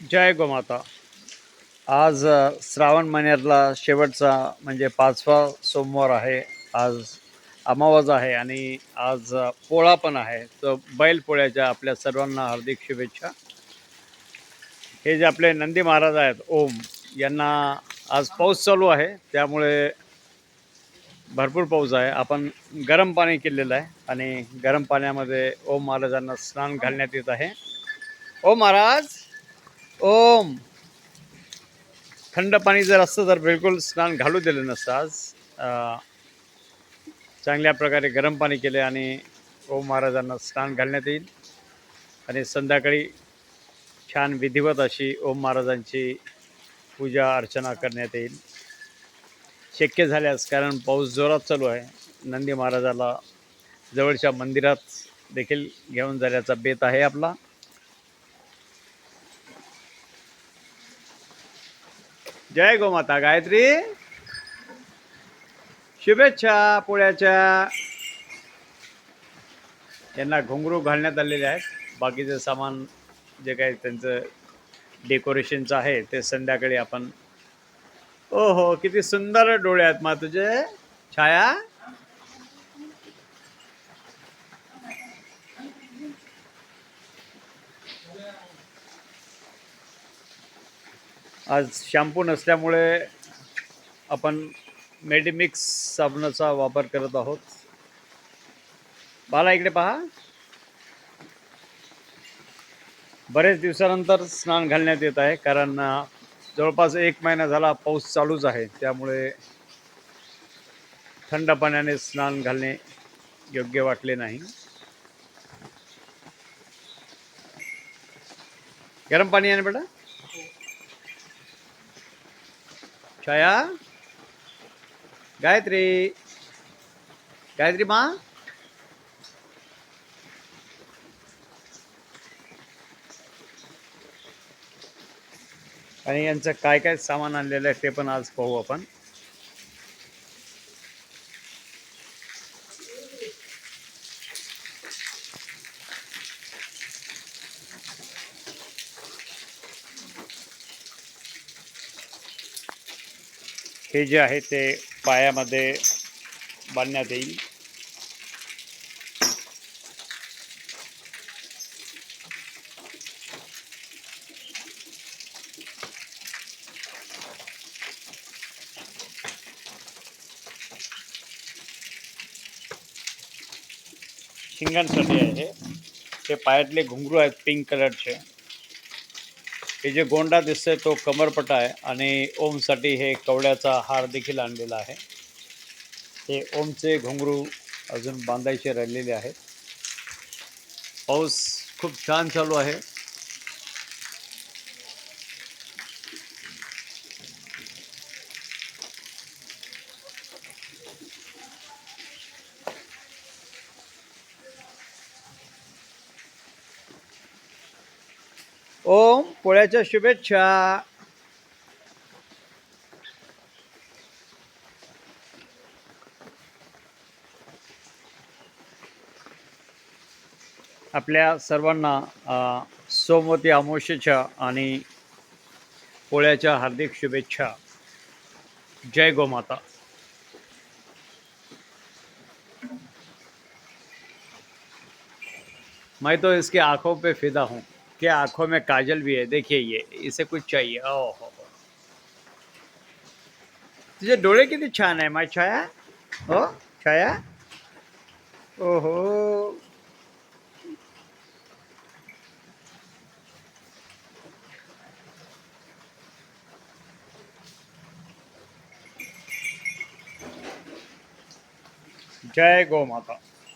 जय गोमाता आज श्रावण महिन्यातला शेवटचा म्हणजे पाचवा सोमवार आहे. आज अमावास आहे आणि आज पोळा पण आहे. तर बैलपोळ्याच्या आपल्या सर्वांना हार्दिक शुभेच्छा. हे जे आपले नंदी महाराज आहेत ओम यांना आज पाऊस चालू आहे. त्यामुळे भरपूर पाऊस आहे. आपण गरम पाणी केलेलं आहे आणि गरम पाण्यामध्ये ओम महाराजांना स्नान घालण्यात येत आहे. ओम महाराज! ओम. थंड पाणी जर असतं तर बिलकुल स्नान घालू दिलं नसतं आज. चांगल्या प्रकारे गरम पाणी केले आणि ओम महाराजांना स्नान घालण्यात येईल. आणि संध्याकाळी छान विधिवत अशी ओम महाराजांची पूजा अर्चना करण्यात येईल. शक्य झाल्यास कारण पाऊस जोरात चालू आहे. नंदी महाराजाला जवळच्या मंदिरात देखील घेऊन जाण्याचा बेत आहे आपला. जय गोमाता गायत्री. शुभेच्छा पोळ्याच्या. यांना घुंगरू घालण्यात आलेले आहेत. बाकीचं सामान जे काही त्यांचं डेकोरेशनचं आहे ते संध्याकाळी आपण ओ हो किती सुंदर डोळे आहेत मा तुझे छाया. आज शॅम्पू नसल्यामुळे आपण मेडिमिक्स साबणाचा वापर करत आहोत. बाला इकडे पहा. बरेच दिवसानंतर स्नान घालण्यात येत आहे कारण जवळपास एक महिना झाला पाऊस चालूच आहे. त्यामुळे थंड पाण्याने स्नान घालणे योग्य वाटले नाही. गरम पाणी आहे ना बेटा? छाया? गायत्री? गायत्री मा? आणि यांचं काय काय सामान आणलेलं आहे ते पण आज पाहू आपण. हे जे आहे ते पायामध्ये बांधण्यात येईल. शिंगांसाठी आहे ते पायातले घुंगरू आहेत पिंक कलरचे हे जे गोंडा दिसतोय तो कमरपटा आहे आणि ओमसाठी हे कवड्याचा हार देखील आणलेला आहे. हे ओमचे घुंगरू अजून बांधायचे राहिलेले आहेत. पाऊस खूप छान चालू आहे. ओम पोळ्याच्या शुभेच्छा. आपल्या सर्वांना सोमवती अमावस्येच्या आणि पोळ्याच्या हार्दिक शुभेच्छा. जय गोमाता मैं तो इसके आंखों पे फिदा हूँ। कि आँखों में काजल भी है। देखिए ये, इसे कुछ चाहिए। ओहो। हो तुझे डोळे किती छान आहे माझी छाया? हो छाया? ओहो। जय गो माता।